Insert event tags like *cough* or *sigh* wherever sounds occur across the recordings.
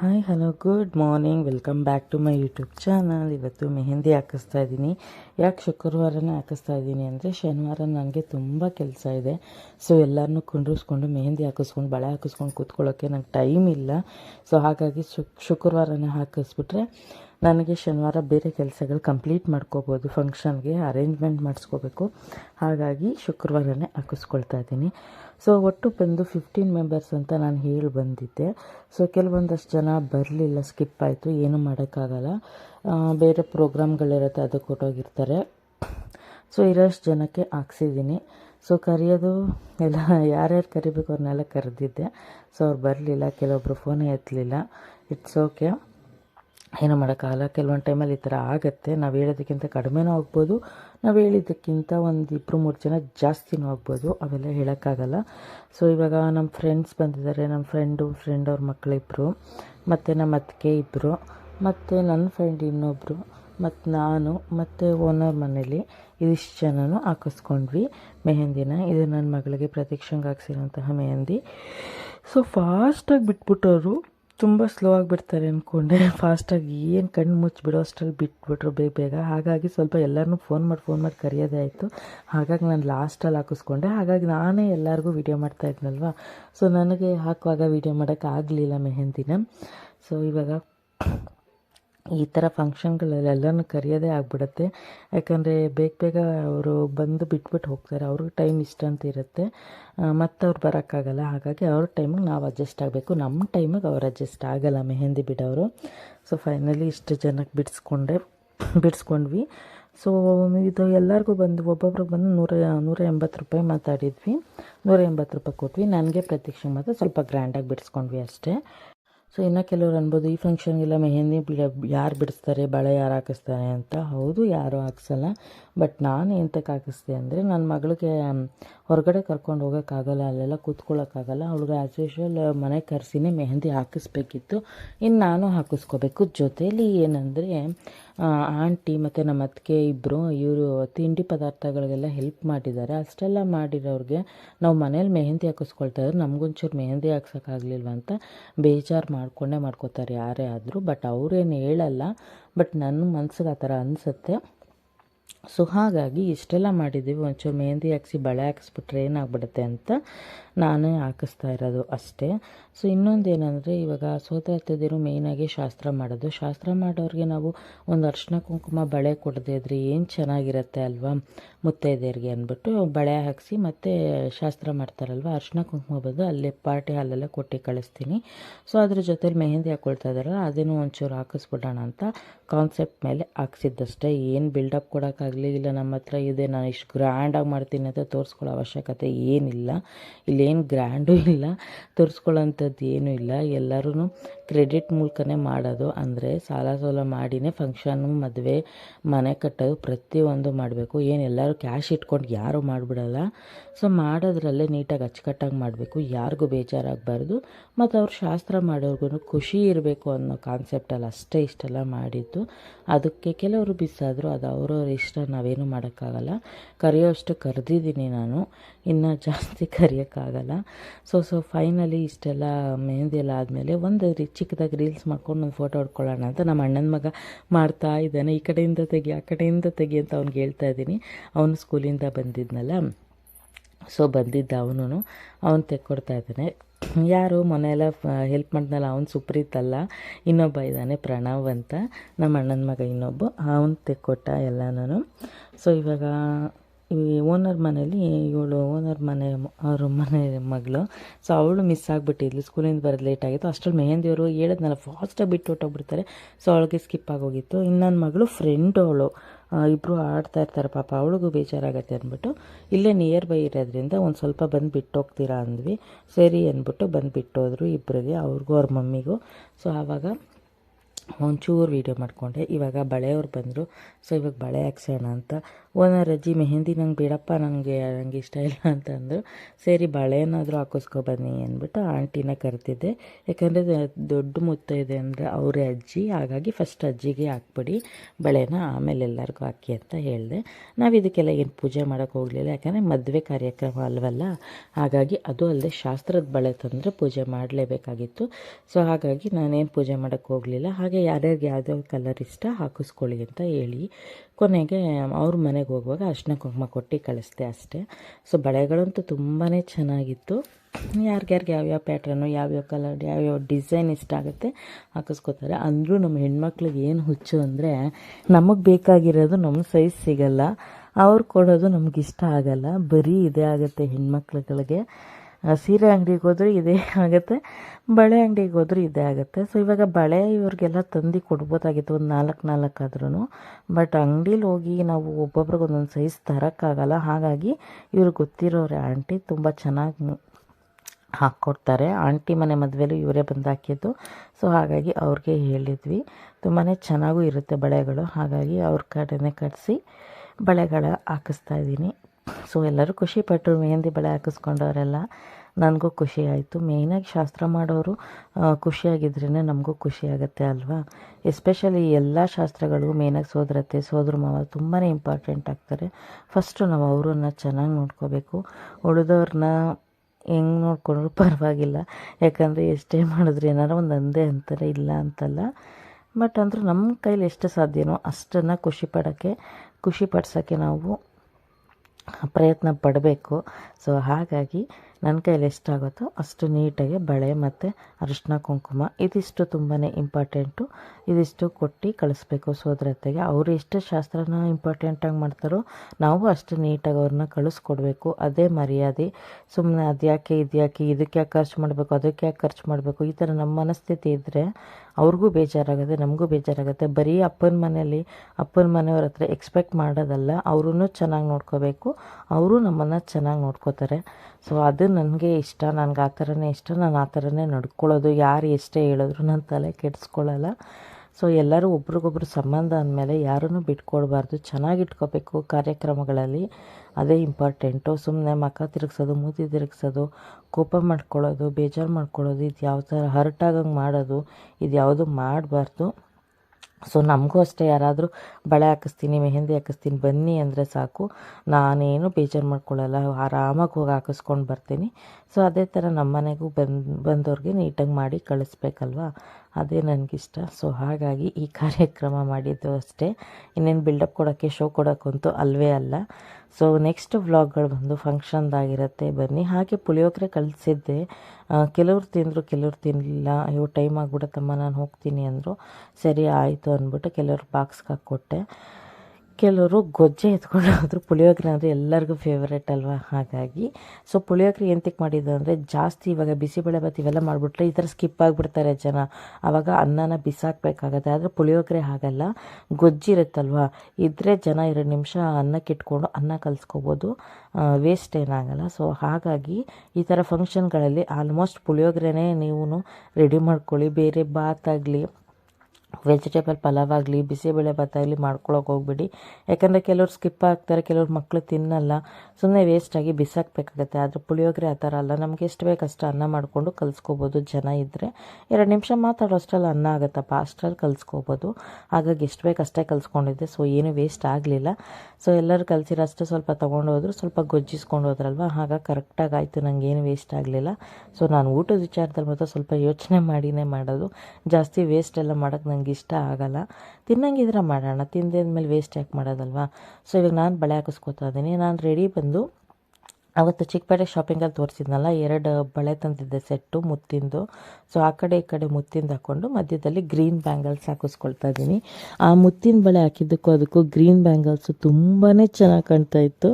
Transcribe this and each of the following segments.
Hi hello good morning welcome back to my YouTube channel ಇವತ್ತು ಮೆಹಂದಿ ಹಾಕಿಸ್ತಾ ಇದ್ದೀನಿ. ಯಾಕೆ ಶುಕ್ರವಾರನೇ ಹಾಕಿಸ್ತಾ ಇದ್ದೀನಿ ಅಂದರೆ ಶನಿವಾರ ನನಗೆ ತುಂಬ ಕೆಲಸ ಇದೆ. ಸೊ ಎಲ್ಲರನ್ನು ಕುಂಡ್ರಿಸ್ಕೊಂಡು ಮೆಹಂದಿ ಹಾಕಿಸ್ಕೊಂಡು, ಬಳೆ ಹಾಕಿಸ್ಕೊಂಡು ಕೂತ್ಕೊಳ್ಳೋಕ್ಕೆ ನಂಗೆ ಟೈಮ್ ಇಲ್ಲ. ಸೊ ಹಾಗಾಗಿ ಶುಕ್ ಶುಕ್ರವಾರನೇ ಹಾಕಿಸ್ಬಿಟ್ರೆ ನನಗೆ ಶನಿವಾರ ಬೇರೆ ಕೆಲಸಗಳು ಕಂಪ್ಲೀಟ್ ಮಾಡ್ಕೋಬೋದು ಫಂಕ್ಷನ್ಗೆ ಅರೇಂಜ್ಮೆಂಟ್ ಮಾಡಿಸ್ಕೋಬೇಕು. ಹಾಗಾಗಿ ಶುಕ್ರವಾರನೇ ಹಾಕಿಸ್ಕೊಳ್ತಾ ಇದ್ದೀನಿ. ಸೊ ಒಟ್ಟು ಬಂದು ಫಿಫ್ಟೀನ್ ಮೆಂಬರ್ಸ್ ಅಂತ ನಾನು ಹೇಳಿ ಬಂದಿದ್ದೆ. ಸೊ ಕೆಲವೊಂದಷ್ಟು ಜನ ಬರಲಿಲ್ಲ ಸ್ಕಿಪ್ ಆಯಿತು, ಏನೂ ಮಾಡೋಕ್ಕಾಗಲ್ಲ. ಬೇರೆ ಪ್ರೋಗ್ರಾಮ್ಗಳಿರುತ್ತೆ ಅದಕ್ಕೆ ಹೊಟ್ಟೋಗಿರ್ತಾರೆ ಸೊ ಇರೋಷ್ಟು ಜನಕ್ಕೆ ಹಾಕ್ಸಿದ್ದೀನಿ. ಸೊ ಕರೆಯೋದು ಎಲ್ಲ, ಯಾರ್ಯಾರು ಕರಿಬೇಕು ಅವ್ರನ್ನೆಲ್ಲ ಕರೆದಿದ್ದೆ. ಸೊ ಅವ್ರು ಬರಲಿಲ್ಲ ಕೆಲವೊಬ್ಬರು ಫೋನೇ ಎತ್ತಲಿಲ್ಲ. ಇಟ್ಸ್ ಓಕೆ ಏನೂ ಮಾಡೋಕ್ಕಾಗಲ್ಲ. ಕೆಲವೊಂದು ಟೈಮಲ್ಲಿ ಈ ಥರ ಆಗುತ್ತೆ. ನಾವು ಹೇಳೋದಕ್ಕಿಂತ ಕಡಿಮೆನೂ ಆಗ್ಬೋದು. ನಾವು ಹೇಳಿದ್ದಕ್ಕಿಂತ ಒಂದು ಇಬ್ಬರು ಮೂರು ಜನ ಜಾಸ್ತಿನೂ ಆಗ್ಬೋದು. ಅವೆಲ್ಲ ಹೇಳೋಕ್ಕಾಗಲ್ಲ. ಸೊ ಇವಾಗ ನಮ್ಮ ಫ್ರೆಂಡ್ಸ್ ಬಂದಿದ್ದಾರೆ ನಮ್ಮ ಫ್ರೆಂಡು ಫ್ರೆಂಡ್ ಅವ್ರ ಮಕ್ಕಳಿಬ್ಬರು ಮತ್ತು ನಮ್ಮ ಅತ್ತಿಗೆ ಇಬ್ಬರು ಮತ್ತು ನನ್ನ ಫ್ರೆಂಡ್ ಇನ್ನೊಬ್ಬರು ಮತ್ತು ನಾನು, ಮತ್ತು ಓನರ್ ಮನೇಲಿ ಇದಿಷ್ಟು ಜನನೂ ಹಾಕಿಸ್ಕೊಂಡ್ವಿ ಮೆಹಂದಿನ. ಇದು ನನ್ನ ಮಗಳಿಗೆ ಪ್ರತೀಕ್ಷಂಗೆ ಹಾಕ್ಸಿರೋಂತಹ ಮೆಹಂದಿ. ಸೊ ಫಾಸ್ಟಾಗಿ ಬಿಟ್ಬಿಟ್ಟವರು. ತುಂಬ ಸ್ಲೋ ಆಗಿಬಿಡ್ತಾರೆ ಅಂದ್ಕೊಂಡೆ ಫಾಸ್ಟಾಗಿ ಏನು ಕಣ್ಣು ಮುಚ್ಚಿಬಿಡೋ ಅಷ್ಟರಲ್ಲಿ ಬಿಟ್ಬಿಟ್ರು ಬೇಗ ಬೇಗ. ಹಾಗಾಗಿ ಸ್ವಲ್ಪ ಎಲ್ಲರನ್ನೂ ಫೋನ್ ಮಾಡಿ ಫೋನ್ ಮಾಡಿ ಕರೆಯೋದೇ ಆಯಿತು. ಹಾಗಾಗಿ ನಾನು ಲಾಸ್ಟಲ್ಲಿ ಹಾಕಿಸ್ಕೊಂಡೆ. ಹಾಗಾಗಿ ನಾನೇ ಎಲ್ಲರಿಗೂ ವೀಡಿಯೋ ಮಾಡ್ತಾ ಇದ್ನಲ್ವ? ಸೊ ನನಗೆ ಹಾಕುವಾಗ ವೀಡಿಯೋ ಮಾಡೋಕ್ಕಾಗಲಿಲ್ಲ ಮೆಹಂದಿನ. ಸೊ ಇವಾಗ ಈ ಥರ ಫಂಕ್ಷನ್ಗಳಲ್ಲೆಲ್ಲನೂ ಕರೆಯೋದೇ ಆಗಿಬಿಡುತ್ತೆ. ಯಾಕಂದರೆ ಬೇಗ ಬೇಗ ಅವರು ಬಂದು ಬಿಟ್ಬಿಟ್ಟು ಹೋಗ್ತಾರೆ. ಅವ್ರಿಗೆ ಟೈಮ್ ಇಷ್ಟ ಅಂತ ಇರುತ್ತೆ. ಮತ್ತು ಅವ್ರು ಬರೋಕ್ಕಾಗಲ್ಲ. ಹಾಗಾಗಿ ಅವ್ರ ಟೈಮಿಗೆ ನಾವು ಅಡ್ಜಸ್ಟ್ ಆಗಬೇಕು. ನಮ್ಮ ಟೈಮಿಗೆ ಅವ್ರು ಅಡ್ಜಸ್ಟ್ ಆಗಲ್ಲ ಮೆಹಂದಿ ಬಿಡೋರು. ಸೊ ಫೈನಲಿ ಇಷ್ಟು ಜನಕ್ಕೆ ಬಿಡಿಸ್ಕೊಂಡೆ, ಬಿಡಿಸ್ಕೊಂಡ್ವಿ. ಸೊ ಇದು ಎಲ್ಲರಿಗೂ ಬಂದು, ಒಬ್ಬೊಬ್ರಿಗೆ ಬಂದು ನೂರ ನೂರ ಎಂಬತ್ತು ರೂಪಾಯಿ ಮಾತಾಡಿದ್ವಿ. ನೂರ ಎಂಬತ್ತು ರೂಪಾಯಿ ಕೊಟ್ವಿ. ನನಗೆ ಪ್ರತೀಕ್ಷೆ ಮಾತ್ರ ಸ್ವಲ್ಪ ಗ್ರ್ಯಾಂಡಾಗಿ ಬಿಡಿಸ್ಕೊಂಡ್ವಿ ಅಷ್ಟೇ. ಸೊ ಇನ್ನು ಕೆಲವರು ಅನ್ಬೋದು, ಈ ಫಂಕ್ಷನ್ಗೆಲ್ಲ ಮೆಹಂದಿ ಬಿಡ, ಯಾರು ಬಿಡಿಸ್ತಾರೆ, ಬಳೆ ಯಾರು ಹಾಕಿಸ್ತಾರೆ ಅಂತ ಹೌದು, ಯಾರೂ ಹಾಕ್ಸಲ್ಲ. ಬಟ್ ನಾನು ಎಂತಕ್ಕೆ ಹಾಕಿಸ್ದೆ ಅಂದರೆ ನನ್ನ ಮಗಳಿಗೆ ಹೊರಗಡೆ ಕರ್ಕೊಂಡು ಹೋಗೋಕ್ಕಾಗಲ್ಲ ಅಲ್ಲೆಲ್ಲ ಕೂತ್ಕೊಳ್ಳೋಕ್ಕಾಗಲ್ಲ ಅವಳಿಗೆ ಆ್ಯಸ್ ಯೂಶ್ವಲ್ ಮನೆ ಕರೆಸಿನೇ ಮೆಹಂದಿ ಹಾಕಿಸ್ಬೇಕಿತ್ತು. ಇನ್ನು ನಾನು ಹಾಕಿಸ್ಕೋಬೇಕು. ಜೊತೇಲಿ ಏನಂದರೆ ಆಂಟಿ ಮತ್ತು ನಮ್ಮ ಅತ್ತಿಗೆ ಇಬ್ಬರು ಇವರು ತಿಂಡಿ ಪದಾರ್ಥಗಳಿಗೆಲ್ಲ ಹೆಲ್ಪ್ ಮಾಡಿದ್ದಾರೆ. ಅಷ್ಟೆಲ್ಲ ಮಾಡಿರೋರಿಗೆ ನಾವು ಮನೇಲಿ ಮೆಹಂದಿ ಹಾಕಿಸ್ಕೊಳ್ತಾ ಇದ್ರು ನಮಗೊಂಚೂರು ಮೆಹಂದಿ ಹಾಕ್ಸೋಕ್ಕಾಗಲಿಲ್ವ ಅಂತ ಬೇಜಾರು ಮಾಡಿಕೊಂಡೇ ಮಾಡ್ಕೋತಾರೆ ಯಾರೇ ಆದರೂ. ಬಟ್ ಅವರೇನು ಹೇಳಲ್ಲ. ಬಟ್ ನನ್ನ ಮನ್ಸಿಗೆ ಆ ಥರ ಅನಿಸುತ್ತೆ. ಸೊ ಹಾಗಾಗಿ ಇಷ್ಟೆಲ್ಲ ಮಾಡಿದ್ದೀವಿ. ಒಂಚೂರು ಮೆಹಂದಿ ಹಾಕ್ಸಿ, ಬಳೆ ಹಾಕಿಸ್ಬಿಟ್ರೆ ಏನಾಗ್ಬಿಡುತ್ತೆ ಅಂತ ನಾನೇ ಹಾಕಿಸ್ತಾ ಇರೋದು ಅಷ್ಟೇ. ಸೊ ಇನ್ನೊಂದು ಏನಂದರೆ, ಇವಾಗ ಸೋದರತ್ತಿದಿರು ಮೇಯ್ನಾಗಿ ಶಾಸ್ತ್ರ ಮಾಡೋದು. ಶಾಸ್ತ್ರ ಮಾಡೋರಿಗೆ ನಾವು ಒಂದು ಅರ್ಶಿನ ಕುಂಕುಮ ಬಳೆ ಕೊಡದೇ ಇದ್ರೆ ಏನು ಚೆನ್ನಾಗಿರುತ್ತೆ ಅಲ್ವಾ? ಮುತ್ತೈದೆಯರಿಗೆ ಅಂದ್ಬಿಟ್ಟು ಬಳೆ ಹಾಕಿಸಿ ಮತ್ತು ಶಾಸ್ತ್ರ ಮಾಡ್ತಾರಲ್ವ? ಅರ್ಶಿನ ಕುಂಕುಮ ಬಂದು ಅಲ್ಲೇ ಪಾರ್ಟಿ ಹಾಲಲ್ಲೇ ಕೊಟ್ಟು ಕಳಿಸ್ತೀನಿ. ಸೊ ಅದ್ರ ಜೊತೆಲಿ ಮೆಹಂದಿ ಹಾಕ್ಕೊಳ್ತಾ ಇದ್ದಾರಲ್ಲ ಅದನ್ನು ಒಂಚೂರು ಹಾಕಿಸ್ಬಿಡೋಣ ಅಂತ ಕಾನ್ಸೆಪ್ಟ್ ಮೇಲೆ ಹಾಕ್ಸಿದ್ದಷ್ಟೇ. ಏನು ಬಿಲ್ಡಪ್ ಕೊಡೋಕ್ಕಾಗಲಿ ಇಲ್ಲ ನಮ್ಮ ಹತ್ರ ಇದೆ, ನಾನು ಇಷ್ಟು ಗ್ರ್ಯಾಂಡಾಗಿ ಮಾಡ್ತೀನಿ ಅಂತ ತೋರಿಸ್ಕೊಳ್ಳೋ ಅವಶ್ಯಕತೆ ಏನಿಲ್ಲ. ಇಲ್ಲೇನು ಗ್ರ್ಯಾಂಡು ಇಲ್ಲ, ತೋರಿಸ್ಕೊಳ್ಳೋಂಥದ್ದು ಏನೂ ಇಲ್ಲ. ಎಲ್ಲರೂ ಕ್ರೆಡಿಟ್ ಮೂಲಕನೇ ಮಾಡೋದು ಅಂದರೆ ಸಾಲ ಸೋಲ ಮಾಡಿನೇ ಫಂಕ್ಷನ್ನು ಮದುವೆ, ಮನೆ ಕಟ್ಟೋದು ಪ್ರತಿಯೊಂದು ಮಾಡಬೇಕು. ಏನು ಎಲ್ಲರೂ ಕ್ಯಾಶ್ ಇಟ್ಕೊಂಡು ಯಾರೂ ಮಾಡಿಬಿಡಲ್ಲ. ಸೊ ಮಾಡೋದ್ರಲ್ಲೇ ನೀಟಾಗಿ ಅಚ್ಚುಕಟ್ಟಾಗಿ ಮಾಡಬೇಕು. ಯಾರಿಗೂ ಬೇಜಾರಾಗಬಾರ್ದು. ಮತ್ತು ಅವ್ರು ಶಾಸ್ತ್ರ ಮಾಡೋರ್ಗು ಖುಷಿ ಇರಬೇಕು ಅನ್ನೋ ಕಾನ್ಸೆಪ್ಟಲ್ಲಿ ಅಷ್ಟೇ ಇಷ್ಟೆಲ್ಲ ಮಾಡಿದ್ದು. ಅದಕ್ಕೆ ಕೆಲವರು ಬಿಸಾದರು, ಅದು ಅವ್ರವ್ರ ಇಷ್ಟ. ನಾವೇನು ಮಾಡೋಕ್ಕಾಗಲ್ಲ. ಕರೆಯೋಷ್ಟು ಕರೆದಿದ್ದೀನಿ ನಾನು. ಇನ್ನು ಜಾಸ್ತಿ ಕರೆಯೋಕ್ಕಾಗಲ್ಲ. ಸೊ ಸೊ ಫೈನಲಿ ಇಷ್ಟೆಲ್ಲ ಮೆಹಂದಿ ಎಲ್ಲ ಆದಮೇಲೆ ಒಂದು ರೀ ಚಿಕ್ಕದಾಗಿ ರೀಲ್ಸ್ ಮಾಡ್ಕೊಂಡು ಒಂದು ಫೋಟೋ ಹೊಡ್ಕೊಳ್ಳೋಣ ಅಂತ ನಮ್ಮ ಅಣ್ಣನ ಮಗ ಮಾಡ್ತಾ ಇದ್ದಾನೆ. ಈ ಕಡೆಯಿಂದ ತೆಗಿ, ಆ ಕಡೆಯಿಂದ ತೆಗಿ ಅಂತ ಅವ್ನಿಗೆ ಹೇಳ್ತಾ ಇದ್ದೀನಿ. ಅವನು ಸ್ಕೂಲಿಂದ ಬಂದಿದ್ನಲ್ಲ. ಸೊ ಬಂದಿದ್ದ ಅವನು ಅವನು ತೆಕ್ಕೊಡ್ತಾ ಇದ್ದಾನೆ. ಯಾರು ಮನೆಯೆಲ್ಲ ಹೆಲ್ಪ್ ಮಾಡಿದ್ನಲ್ಲ ಅವ್ನು ಸುಪ್ರೀತ್ ಅಲ್ಲ ಇನ್ನೊಬ್ಬ ಇದ್ದಾನೆ ಪ್ರಣವ್ ಅಂತ. ನಮ್ಮ ಅಣ್ಣನ ಮಗ ಇನ್ನೊಬ್ಬ. ಅವನು ತೆಕ್ಕೊಟ್ಟ ಎಲ್ಲನೂ ಸೊ ಇವಾಗ ಈ ಓನರ್ ಮನೇಲಿ ಇವಳು ಓನರ್ ಮನೆ, ಅವ್ರ ಮನೆ ಮಗಳು. ಸೊ ಅವಳು ಮಿಸ್ ಆಗಿಬಿಟ್ಟಿದ್ಲು. ಸ್ಕೂಲಿಂದ ಬರೋದು ಲೇಟ್ ಆಗಿತ್ತು. ಅಷ್ಟರಲ್ಲಿ ಮೆಹಂದಿಯವರು ಹೇಳಿದ್ನಲ್ಲ ಫಾಸ್ಟಾಗಿ ಬಿಟ್ಟು ಹೊಟ್ಟೋಗ್ಬಿಡ್ತಾರೆ ಸೊ ಅವಳಿಗೆ ಸ್ಕಿಪ್ ಆಗೋಗಿತ್ತು. ಇನ್ನೊಂದು ಮಗಳು ಫ್ರೆಂಡ್ ಅವಳು. ಇಬ್ಬರು ಆಡ್ತಾ ಇರ್ತಾರೆ ಪಾಪ. ಅವಳಿಗೂ ಬೇಜಾರಾಗತ್ತೆ ಅಂದ್ಬಿಟ್ಟು, ಇಲ್ಲೇ ನಿಯರ್ ಬೈ ಇರೋದ್ರಿಂದ ಒಂದು ಸ್ವಲ್ಪ ಬಂದು ಬಿಟ್ಟು ಹೋಗ್ತೀರಾ ಅಂದ್ವಿ. ಸರಿ ಅಂದ್ಬಿಟ್ಟು ಬಂದು ಬಿಟ್ಟೋದ್ರು ಇಬ್ಬರಿಗೆ ಅವ್ರಿಗೂ, ಅವ್ರ ಮಮ್ಮಿಗೂ. ಸೊ ಆವಾಗ ಒಂಚೂರು ವೀಡಿಯೋ ಮಾಡಿಕೊಂಡೆ. ಇವಾಗ ಬಳೆಯವ್ರು ಬಂದರು. ಸೊ ಇವಾಗ ಬಳೆ ಹಾಕ್ಸೋಣ ಅಂತ. ಓನರ್ ಅಜ್ಜಿ, ಮೆಹಂದಿ ನಂಗೆ ಬೇಡಪ್ಪ ನನಗೆ ನನಗೆ ಇಷ್ಟ ಇಲ್ಲ ಅಂತಂದರು. ಸರಿ ಬಳೆನಾದರೂ ಹಾಕಿಸ್ಕೊ ಬನ್ನಿ, ಅಂದ್ಬಿಟ್ಟು ಆಂಟಿನ ಕರೆತಿದ್ದೆ ಯಾಕಂದರೆ, ದೊಡ್ಡ ಮುತ್ತೈದೆ ಅಂದರೆ ಅವರೇ ಅಜ್ಜಿ. ಹಾಗಾಗಿ ಫಸ್ಟ್ ಅಜ್ಜಿಗೆ ಹಾಕ್ಬಿಡಿ, ಬಳೆನ ಆಮೇಲೆ ಎಲ್ಲರಿಗೂ ಹಾಕಿ ಅಂತ ಹೇಳಿದೆ. ನಾವು ಇದಕ್ಕೆಲ್ಲ ಏನು ಪೂಜೆ ಮಾಡೋಕ್ಕೆ ಹೋಗಲಿಲ್ಲ. ಯಾಕಂದರೆ ಮದುವೆ ಕಾರ್ಯಕ್ರಮ ಅಲ್ವಲ್ಲ? ಹಾಗಾಗಿ ಅದು ಅಲ್ಲದೆ ಶಾಸ್ತ್ರದ ಬಳೆ ತಂದರೆ ಪೂಜೆ ಮಾಡಲೇಬೇಕಾಗಿತ್ತು. ಸೊ ಹಾಗಾಗಿ ನಾನೇನು ಪೂಜೆ ಮಾಡೋಕ್ಕೆ ಹೋಗಲಿಲ್ಲ. ಹಾಗೆ ಯಾರ್ಯಾರಿಗೆ ಯಾವ್ಯಾವ ಕಲರ್ ಇಷ್ಟ ಹಾಕಿಸ್ಕೊಳ್ಳಿ ಅಂತ ಹೇಳಿ. ಕೊನೆಗೆ ಅವ್ರ ಮನೆಗೆ ಹೋಗುವಾಗ ಅರ್ಶಿನ ಕುಂಕುಮ ಕೊಟ್ಟು ಕಳಿಸ್ದೆ ಅಷ್ಟೇ. ಸೊ ಬಳೆಗಳಂತೂ ತುಂಬಾ ಚೆನ್ನಾಗಿತ್ತು. ಯಾರ್ಯಾರಿಗೆ ಯಾವ್ಯಾವ ಪ್ಯಾಟ್ರನ್ನು ಯಾವ್ಯಾವ ಕಲರ್ ಯಾವ್ಯಾವ ಡಿಸೈನ್ ಇಷ್ಟ ಆಗುತ್ತೆ ಹಾಕಿಸ್ಕೋತಾರೆ. ಅಂದರೂ ನಮ್ಮ ಹೆಣ್ಮಕ್ಳಿಗೆ ಏನು ಹುಚ್ಚು ಅಂದರೆ ನಮಗೆ ಬೇಕಾಗಿರೋದು ನಮ್ಮ ಸೈಜ್ ಸಿಗಲ್ಲ. ಅವ್ರು ಕೊಡೋದು ನಮಗಿಷ್ಟ ಆಗಲ್ಲ. ಬರೀ ಇದೇ ಆಗುತ್ತೆ ಹೆಣ್ಮಕ್ಳುಗಳಿಗೆ. ಸೀರೆ ಅಂಗಡಿಗೆ ಹೋದ್ರೆ ಇದೇ *laughs* ಆಗುತ್ತೆ, ಬಳೆ ಅಂಗಡಿಗೆ ಹೋದ್ರೆ ಇದೇ ಆಗುತ್ತೆ. ಸೊ ಇವಾಗ ಬಳೆ ಇವ್ರಿಗೆಲ್ಲ ತಂದು ಕೊಡ್ಬೋದಾಗಿತ್ತು, ಒಂದು ನಾಲ್ಕು ನಾಲ್ಕು ಆದ್ರೂ ಬಟ್ ಅಂಗಡೀಲಿ ಹೋಗಿ ನಾವು ಒಬ್ಬೊಬ್ರಿಗೆ ಒಂದೊಂದು ಸೈಜ್ ತರೋಕ್ಕಾಗಲ್ಲ. ಹಾಗಾಗಿ ಇವ್ರಿಗೆ ಗೊತ್ತಿರೋರೆ ಆಂಟಿ ತುಂಬ ಚೆನ್ನಾಗಿ ಹಾಕ್ಕೊಡ್ತಾರೆ ಆಂಟಿ ಮನೆ ಮದುವೆಲೂ ಇವರೇ ಬಂದು ಹಾಕಿದ್ದು. ಸೊ ಹಾಗಾಗಿ ಅವ್ರಿಗೆ ಹೇಳಿದ್ವಿ. ತುಂಬಾ ಚೆನ್ನಾಗೂ ಇರುತ್ತೆ ಬಳೆಗಳು. ಹಾಗಾಗಿ ಅವ್ರ ಕಡೆನೇ ಕಟ್ಸಿ ಬಳೆಗಳ ಹಾಕಿಸ್ತಾ ಇದ್ದೀನಿ. ಸೊ ಎಲ್ಲರೂ ಖುಷಿಪಟ್ಟರು ಮೆಹಂದಿ ಬಳೆ ಹಾಕಿಸ್ಕೊಂಡವರೆಲ್ಲ. ನನಗೂ ಖುಷಿ ಆಯಿತು. ಮೇಯ್ನಾಗಿ ಶಾಸ್ತ್ರ ಮಾಡೋರು ಖುಷಿಯಾಗಿದ್ರೇ ನಮಗೂ ಖುಷಿ ಆಗುತ್ತೆ ಅಲ್ವಾ? ಎಸ್ಪೆಷಲಿ ಎಲ್ಲ ಶಾಸ್ತ್ರಗಳು ಮೇಯ್ನಾಗಿ ಸೋದರತ್ತೆ, ಸೋದ್ರ ಮಾವ ತುಂಬಾ ಇಂಪಾರ್ಟೆಂಟ್ ಆಗ್ತಾರೆ. ಫಸ್ಟು ನಾವು ಅವರನ್ನ ಚೆನ್ನಾಗಿ ನೋಡ್ಕೋಬೇಕು. ಉಳಿದವ್ರನ್ನ ಹೆಂಗೆ ನೋಡಿಕೊಂಡ್ರು ಪರವಾಗಿಲ್ಲ. ಯಾಕಂದರೆ ಎಷ್ಟೇ ಮಾಡಿದ್ರು ಏನಾರ ಒಂದು ಅಂದೇ ಅಂತಾರೆ, ಇಲ್ಲ ಅಂತಲ್ಲ. ಬಟ್ ಅಂದರೂ ನಮ್ಮ ಕೈಲಿ ಎಷ್ಟು ಸಾಧ್ಯನೋ ಅಷ್ಟನ್ನು ಖುಷಿ ಪಡೋಕ್ಕೆ ನಾವು ಪ್ರಯತ್ನ ಪಡಬೇಕು. ಸೊ ಹಾಗಾಗಿ ನನ್ನ ಕೈಲಿ ಎಷ್ಟಾಗುತ್ತೋ ಅಷ್ಟು ನೀಟಾಗಿ ಬಳೆ ಮತ್ತು ಅರಿಶಿನ ಕುಂಕುಮ ಇದಿಷ್ಟು ತುಂಬಾ ಇಂಪಾರ್ಟೆಂಟು ಇದಿಷ್ಟು ಕೊಟ್ಟು ಕಳಿಸ್ಬೇಕು ಸೋದರತ್ತೆಗೆ. ಅವರು ಎಷ್ಟು ಶಾಸ್ತ್ರನ ಇಂಪಾರ್ಟೆಂಟಾಗಿ ಮಾಡ್ತಾರೋ ನಾವು ಅಷ್ಟು ನೀಟಾಗಿ ಅವ್ರನ್ನ ಕಳಿಸ್ಕೊಡ್ಬೇಕು. ಅದೇ ಮರ್ಯಾದೆ. ಸುಮ್ಮನೆ ಅದ್ಯಾಕೆ ಇದ್ಯಾಕೆ, ಇದಕ್ಕೆ ಯಾಕೆ ಖರ್ಚು ಮಾಡಬೇಕು, ಅದಕ್ಕೆ ಯಾಕೆ ಖರ್ಚು ಮಾಡಬೇಕು, ಈ ಥರ ನಮ್ಮ ಮನಸ್ಥಿತಿ ಇದ್ದರೆ ಅವ್ರಿಗೂ ಬೇಜಾರಾಗುತ್ತೆ, ನಮಗೂ ಬೇಜಾರಾಗುತ್ತೆ. ಬರೀ ಅಪ್ಪನ ಮನೆಯಲ್ಲಿ ಅಪ್ಪನ ಮನೆಯವ್ರ ಹತ್ರ ಎಕ್ಸ್ಪೆಕ್ಟ್ ಮಾಡೋದಲ್ಲ ಅವ್ರೂ ಚೆನ್ನಾಗಿ ನೋಡ್ಕೋಬೇಕು, ಅವರು ನಮ್ಮನ್ನು ಚೆನ್ನಾಗಿ ನೋಡ್ಕೋತಾರೆ. ಸೊ ಅದು ನನಗೆ ಇಷ್ಟ, ನನಗೆ ಆ ಥರನೇ ಇಷ್ಟ, ನಾನು ಆ ಥರನೇ ನಡ್ಕೊಳ್ಳೋದು. ಯಾರು ಎಷ್ಟೇ ಹೇಳಿದ್ರು ನಾನು ತಲೆ ಕೆಡಿಸ್ಕೊಳ್ಳಲ್ಲ. ಸೊ ಎಲ್ಲರೂ ಒಬ್ರಿಗೊಬ್ರು ಸಂಬಂಧ ಅಂದಮೇಲೆ ಯಾರನ್ನೂ ಬಿಟ್ಕೊಡ್ಬಾರ್ದು. ಚೆನ್ನಾಗಿ ಇಟ್ಕೋಬೇಕು ಕಾರ್ಯಕ್ರಮಗಳಲ್ಲಿ. ಅದೇ ಇಂಪಾರ್ಟೆಂಟು ಸುಮ್ಮನೆ ಮಖ ತಿರುಗ್ಸೋದು, ಮೂತಿ ತಿರುಗ್ಸೋದು, ಕೋಪ ಮಾಡ್ಕೊಳ್ಳೋದು, ಬೇಜಾರು ಮಾಡ್ಕೊಳ್ಳೋದು ಇದು ಯಾವ ಥರ ಹರ್ಟ್ ಆಗಂಗೆ ಮಾಡೋದು ಇದು ಯಾವುದು ಮಾಡಬಾರ್ದು. ಸೊ ನಮಗೂ ಅಷ್ಟೇ ಯಾರಾದರೂ ಬಳೆ ಹಾಕಿಸ್ತೀನಿ, ಮೆಹೆಂದಿ ಹಾಕಿಸ್ತೀನಿ, ಬನ್ನಿ ಅಂದರೆ ಸಾಕು. ನಾನೇನು ಬೇಜಾರು ಮಾಡ್ಕೊಳ್ಳಲ್ಲ, ಆರಾಮಾಗಿ ಹೋಗಿ ಹಾಕಿಸ್ಕೊಂಡು ಬರ್ತೀನಿ. ಸೊ ಅದೇ ಥರ ನಮ್ಮ ಮನೆಗೂ ಬಂದು ಬಂದವ್ರಿಗೆ ನೀಟಾಗಿ ಮಾಡಿ ಕಳಿಸ್ಬೇಕಲ್ವಾ? ಅದೇ ನನಗಿಷ್ಟ. ಸೊ ಹಾಗಾಗಿ ಈ ಕಾರ್ಯಕ್ರಮ ಮಾಡಿದ್ದು ಅಷ್ಟೇ. ಇನ್ನೇನು ಬಿಲ್ಡಪ್ ಕೊಡೋಕ್ಕೆ ಶೋ ಕೊಡೋಕ್ಕಂತೂ ಅಲ್ವೇ ಅಲ್ಲ. ಸೊ ನೆಕ್ಸ್ಟ್ ವ್ಲಾಗ್ಗಳು ಬಂದು ಫಂಕ್ಷನ್ದಾಗಿರುತ್ತೆ ಬನ್ನಿ. ಹಾಗೆ ಪುಳಿಯೋಗರೆ ಕಳಿಸಿದ್ದೆ ಕೆಲವ್ರು ತಿಂದರು, ಕೆಲವ್ರು ತಿನ್ನಲಿಲ್ಲ ಅಯ್ಯೋ ಟೈಮ್ ಆಗಿಬಿಡುತ್ತಮ್ಮ, ನಾನು ಹೋಗ್ತೀನಿ ಅಂದರು. ಸರಿ, ಆಯಿತು ಅಂದ್ಬಿಟ್ಟು ಕೆಲವ್ರು ಬಾಕ್ಸ್ಗೆ ಹಾಕ್ಕೊಟ್ಟೆ. ಕೆಲವರು ಗೊಜ್ಜೆ ಎತ್ಕೊಂಡು ಹೋದ್ರು. ಪುಳಿಯೋಗರೆ ಅಂದರೆ ಎಲ್ಲರಿಗೂ ಫೇವ್ರೇಟ್ ಅಲ್ವಾ? ಹಾಗಾಗಿ ಸೊ ಪುಳಿಯೋಗರೆ ಎಂತಕ್ಕೆ ಮಾಡಿದ್ದು ಅಂದರೆ ಜಾಸ್ತಿ ಇವಾಗ ಬಿಸಿಬೇಳೆಭಾತ್ ಇವೆಲ್ಲ ಮಾಡಿಬಿಟ್ರೆ ಈ ಥರ ಸ್ಕಿಪ್ ಆಗಿಬಿಡ್ತಾರೆ ಜನ. ಆವಾಗ ಅನ್ನನ ಬಿಸಾಕಬೇಕಾಗತ್ತೆ. ಆದರೆ ಪುಳಿಯೋಗರೆ ಹಾಗಲ್ಲ. ಗೊಜ್ಜಿರುತ್ತಲ್ವಾ ಇದ್ದರೆ ಜನ ಎರಡು ನಿಮಿಷ ಅನ್ನಕ್ಕೆ ಇಟ್ಕೊಂಡು ಅನ್ನ ಕಲಿಸ್ಕೋಬೋದು. ವೇಸ್ಟ್ ಏನಾಗಲ್ಲ ಸೊ ಹಾಗಾಗಿ ಈ ಥರ ಫಂಕ್ಷನ್ಗಳಲ್ಲಿ ಆಲ್ಮೋಸ್ಟ್ ಪುಳಿಯೋಗರೆನೇ ನೀವು ರೆಡಿ ಮಾಡ್ಕೊಳ್ಳಿ. ಬೇರೆ ಬಾತ್ ಆಗಲಿ ವೆಜಿಟೇಬಲ್ ಪಲಾವ್ ಆಗಲಿ ಬಿಸಿಬೇಳೆ ಭತ್ತ ಆಗಲಿ ಮಾಡ್ಕೊಳಕ್ಕೆ ಹೋಗ್ಬೇಡಿ. ಯಾಕಂದರೆ ಕೆಲವ್ರು ಸ್ಕಿಪ್ ಆಗ್ತಾರೆ, ಕೆಲವ್ರು ಮಕ್ಕಳು ತಿನ್ನಲ್ಲ. ಸುಮ್ಮನೆ ವೇಸ್ಟಾಗಿ ಬಿಸಾಕಬೇಕಾಗತ್ತೆ. ಆದರೆ ಪುಳಿಯೋಗರೆ ಆ ಥರ ಅಲ್ಲ. ನಮಗೆ ಎಷ್ಟು ಬೇಕು ಅಷ್ಟು ಅನ್ನ ಮಾಡಿಕೊಂಡು ಕಲಿಸ್ಕೋಬೋದು ಜನ ಇದ್ದರೆ ಎರಡು ನಿಮಿಷ ಮಾತಾಡೋ ಅಷ್ಟರಲ್ಲಿ ಅನ್ನ ಆಗುತ್ತಪ್ಪ ಅಷ್ಟರಲ್ಲಿ ಕಲಿಸ್ಕೋಬೋದು. ಹಾಗಾಗಿ ಎಷ್ಟು ಬೇಕು ಅಷ್ಟೇ ಕಲಿಸ್ಕೊಂಡಿದ್ದೆ. ಸೊ ಏನು ವೇಸ್ಟ್ ಆಗಲಿಲ್ಲ. ಸೊ ಎಲ್ಲರೂ ಕಲಿಸಿರೋ ಅಷ್ಟೇ ಸ್ವಲ್ಪ ತೊಗೊಂಡು ಹೋದ್ರು, ಸ್ವಲ್ಪ ಗೊಜ್ಜಿಸ್ಕೊಂಡು ಹೋದ್ರಲ್ವ? ಹಾಗಾಗಿ ಕರೆಕ್ಟಾಗಿ ಆಯಿತು. ಏನು ವೇಸ್ಟ್ ಆಗಲಿಲ್ಲ. ಸೊ ನಾನು ಊಟದ ವಿಚಾರದಲ್ಲಿ ಮಾತ್ರ ಸ್ವಲ್ಪ ಯೋಚನೆ ಮಾಡಿನೇ ಮಾಡೋದು. ಜಾಸ್ತಿ ವೇಸ್ಟ್ ಎಲ್ಲ ಮಾಡೋಕ್ಕೆ ನನಗೆ ಇಷ್ಟ ಆಗಲ್ಲ. ತಿನ್ನಂಗಿದ್ರೆ ಮಾಡೋಣ. ತಿಂದಿದ್ಮೇಲೆ ವೇಸ್ಟ್ ಯಾಕೆ ಮಾಡೋದಲ್ವಾ? ಸೊ ಇವಾಗ ನಾನು ಬಳೆ ಹಾಕಿಸ್ಕೊತಾ ಇದ್ದೀನಿ. ನಾನು ರೆಡಿ ಬಂದು ಅವತ್ತು ಚಿಕ್ಕಪೇಟೆ ಶಾಪಿಂಗಲ್ಲಿ ತೋರಿಸಿದ್ನಲ್ಲ, ಎರಡು ಬಳೆ ತಂದಿದ್ದೆ ಸೆಟ್ಟು, ಮುತ್ತಿಂದು. ಸೊ ಆ ಕಡೆ ಈ ಕಡೆ ಮುತ್ತಿಂದು ಹಾಕ್ಕೊಂಡು ಮಧ್ಯದಲ್ಲಿ ಗ್ರೀನ್ ಬ್ಯಾಂಗಲ್ಸ್ ಹಾಕಿಸ್ಕೊಳ್ತಾ ಇದ್ದೀನಿ. ಆ ಮುತ್ತಿನ ಬಳೆ ಹಾಕಿದ್ದಕ್ಕೂ ಅದಕ್ಕೂ ಗ್ರೀನ್ ಬ್ಯಾಂಗಲ್ಸು ತುಂಬಾ ಚೆನ್ನಾಗಿ ಕಾಣ್ತಾ ಇತ್ತು.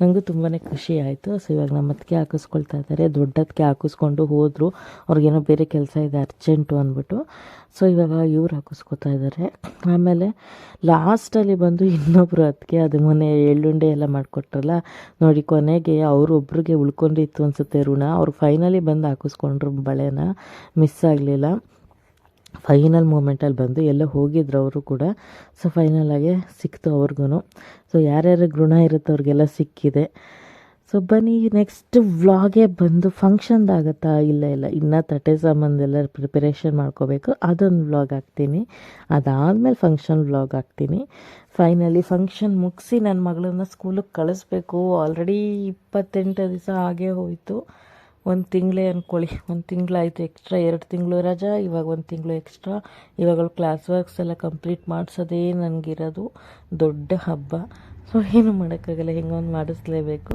ನನಗೂ ತುಂಬಾ ಖುಷಿ ಆಯಿತು. ಸೊ ಇವಾಗ ನಮ್ಮ ಅತ್ತಿಗೆ ಹಾಕಿಸ್ಕೊಳ್ತಾ ಇದ್ದಾರೆ. ದೊಡ್ಡದಕ್ಕೆ ಹಾಕಿಸ್ಕೊಂಡು ಹೋದರು. ಅವ್ರಿಗೇನೋ ಬೇರೆ ಕೆಲಸ ಇದೆ ಅರ್ಜೆಂಟು ಅಂದ್ಬಿಟ್ಟು. ಸೊ ಇವಾಗ ಇವ್ರು ಹಾಕಿಸ್ಕೊತಾ ಇದ್ದಾರೆ ಆಮೇಲೆ ಲಾಸ್ಟಲ್ಲಿ ಬಂದು ಇನ್ನೊಬ್ಬರು ಅದಕ್ಕೆ ಅದು ಮೊನ್ನೆ ಎಳ್ಳುಂಡೆ ಎಲ್ಲ ಮಾಡಿಕೊಟ್ರಲ್ಲ, ನೋಡಿ ಕೊನೆಗೆ ಅವರು ಒಬ್ರಿಗೆ ಉಳ್ಕೊಂಡಿತ್ತು ಅನಿಸುತ್ತೆ ಋಣ. ಅವ್ರು ಫೈನಲಿ ಬಂದು ಹಾಕಿಸ್ಕೊಂಡ್ರು ಬಳೆನ ಮಿಸ್ ಆಗಲಿಲ್ಲ. ಫೈನಲ್ ಮೂಮೆಂಟಲ್ಲಿ ಬಂದು ಎಲ್ಲ ಹೋಗಿದ್ರು ಅವರು ಕೂಡ. ಸೊ ಫೈನಲಾಗೆ ಸಿಕ್ತು ಅವ್ರಿಗೂ ಸೊ ಯಾರ್ಯಾರಿಗೆ ಋಣ ಇರುತ್ತೆ ಅವ್ರಿಗೆಲ್ಲ ಸಿಕ್ಕಿದೆ. ಸೊ ಬನ್ನಿ ನೆಕ್ಸ್ಟ್ ವ್ಲಾಗೇ ಬಂದು ಫಂಕ್ಷನ್ದಾಗತ್ತಾ ಇಲ್ಲ ಇಲ್ಲ, ಇನ್ನೂ ತಟ್ಟೆ ಸಾಮಾನೆಲ್ಲ ಪ್ರಿಪರೇಷನ್ ಮಾಡ್ಕೋಬೇಕು. ಅದೊಂದು ವ್ಲಾಗ್ ಹಾಕ್ತೀನಿ. ಅದಾದಮೇಲೆ ಫಂಕ್ಷನ್ ವ್ಲಾಗ್ ಹಾಕ್ತೀನಿ. ಫೈನಲಿ ಫಂಕ್ಷನ್ ಮುಗಿಸಿ ನನ್ನ ಮಗಳನ್ನ ಸ್ಕೂಲಿಗೆ ಕಳಿಸ್ಬೇಕು. ಆಲ್ರೆಡಿ ಇಪ್ಪತ್ತೆಂಟು ದಿವಸ ಹಾಗೇ ಹೋಯಿತು. ಒಂದು ತಿಂಗಳೇ ಅಂದ್ಕೊಳ್ಳಿ ಒಂದು ತಿಂಗಳಾಯಿತು ಎಕ್ಸ್ಟ್ರಾ ಎರಡು ತಿಂಗಳು ರಜಾ, ಇವಾಗ ಒಂದು ತಿಂಗಳು ಎಕ್ಸ್ಟ್ರಾ ಇವಾಗ ಕ್ಲಾಸ್ ವರ್ಕ್ಸ್ ಎಲ್ಲ ಕಂಪ್ಲೀಟ್ ಮಾಡಿಸೋದೇ ನನಗಿರೋದು ದೊಡ್ಡ ಹಬ್ಬ. ಸೊ ಏನು ಮಾಡೋಕ್ಕಾಗಲ್ಲ ಹೆಂಗೊಂದು ಮಾಡಿಸ್ಲೇಬೇಕು.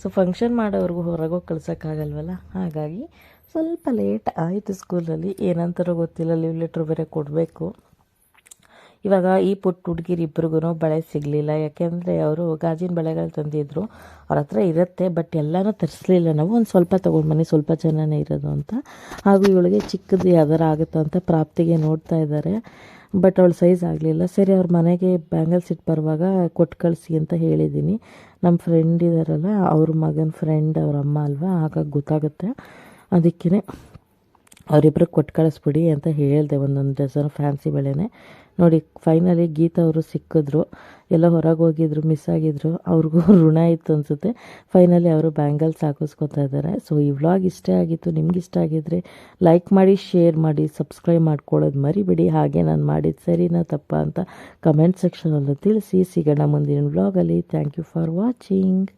So function ಮಾಡೋವ್ರಿಗೂ ಹೊರಗೋಗಿ ಕಳ್ಸೋಕ್ಕಾಗಲ್ವಲ್ಲ? ಹಾಗಾಗಿ ಸ್ವಲ್ಪ ಲೇಟ್ ಆಯಿತು ಸ್ಕೂಲಲ್ಲಿ ಏನಂತಾರೋ ಗೊತ್ತಿಲ್ಲ ಲೀವ್ ಲೆಟ್ರ್ ಬೇರೆ ಕೊಡಬೇಕು. ಇವಾಗ ಈ ಪುಟ್ಟ ಹುಡುಗಿರಿಬ್ರಿಗೂ ಬಳೆ ಸಿಗಲಿಲ್ಲ. ಯಾಕೆಂದರೆ ಅವರು ಗಾಜಿನ ಬಳೆಗಳು ತಂದಿದ್ರು. ಅವ್ರ ಹತ್ರ ಇರುತ್ತೆ ಬಟ್ ಎಲ್ಲನೂ ತರಿಸ್ಲಿಲ್ಲ ನಾವು. ಒಂದು ಸ್ವಲ್ಪ ತೊಗೊಂಡು ಬನ್ನಿ ಸ್ವಲ್ಪ ಜನನೇ ಇರೋದು ಅಂತ. ಹಾಗೂ ಇವಳಿಗೆ ಚಿಕ್ಕದು ಯಾವ್ದಾರು ಆಗುತ್ತೋ ಅಂತ ಪ್ರಾಪ್ತಿಗೆ ನೋಡ್ತಾ ಇದ್ದಾರೆ. ಬಟ್ ಅವಳು ಸೈಜ್ ಆಗಲಿಲ್ಲ. ಸರಿ, ಅವ್ರ ಮನೆಗೆ ಬ್ಯಾಂಗಲ್ಸ್ ಇಟ್ಟು ಬರುವಾಗ ಕೊಟ್ಟು ಕಳಿಸಿ ಅಂತ ಹೇಳಿದ್ದೀನಿ. ನಮ್ಮ ಫ್ರೆಂಡ್ ಇದ್ದಾರಲ್ಲ ಅವ್ರ ಮಗನ ಫ್ರೆಂಡ್ ಅವ್ರ ಅಮ್ಮ ಅಲ್ವಾ? ಹಾಗಾಗಿ ಗೊತ್ತಾಗುತ್ತೆ. ಅದಕ್ಕೇ ಅವರಿಬ್ಬರು ಕೊಟ್ಟು ಕಳಿಸ್ಬಿಡಿ ಅಂತ ಹೇಳಿದೆ. ಒಂದೊಂದು ಡಜನ್ ಫ್ಯಾನ್ಸಿ ಬೆಳೆನೇ. ನೋಡಿ ಫೈನಲಿ ಗೀತಾ ಅವರು ಸಿಕ್ಕಿದ್ರು. ಎಲ್ಲ ಹೊರಗೆ ಹೋಗಿದ್ರು ಮಿಸ್ ಆಗಿದ್ರು. ಅವ್ರಿಗೂ *laughs* ಋಣ ಇತ್ತು ಅನಿಸುತ್ತೆ. ಫೈನಲಿ ಅವರು ಬ್ಯಾಂಗಲ್ಸ್ ಹಾಕಿಸ್ಕೊತಾ ಇದ್ದಾರೆ ಸೊ ಈ ವ್ಲಾಗ್ ಇಷ್ಟೇ ಆಗಿತ್ತು. ನಿಮ್ಗೆ ಇಷ್ಟ ಆಗಿದ್ರೆ ಲೈಕ್ ಮಾಡಿ ಶೇರ್ ಮಾಡಿ ಸಬ್ಸ್ಕ್ರೈಬ್ ಮಾಡ್ಕೊಳ್ಳೋದು ಮರಿಬೇಡಿ. ಹಾಗೆ ನಾನು ಮಾಡಿದ್ದು ಸರಿನಾ ತಪ್ಪ ಅಂತ ಕಮೆಂಟ್ ಸೆಕ್ಷನಲ್ಲಿ ತಿಳಿಸಿ. ಸಿಗೋಣ ಮುಂದಿನ ವ್ಲಾಗಲ್ಲಿ ಥ್ಯಾಂಕ್ ಯು ಫಾರ್ ವಾಚಿಂಗ್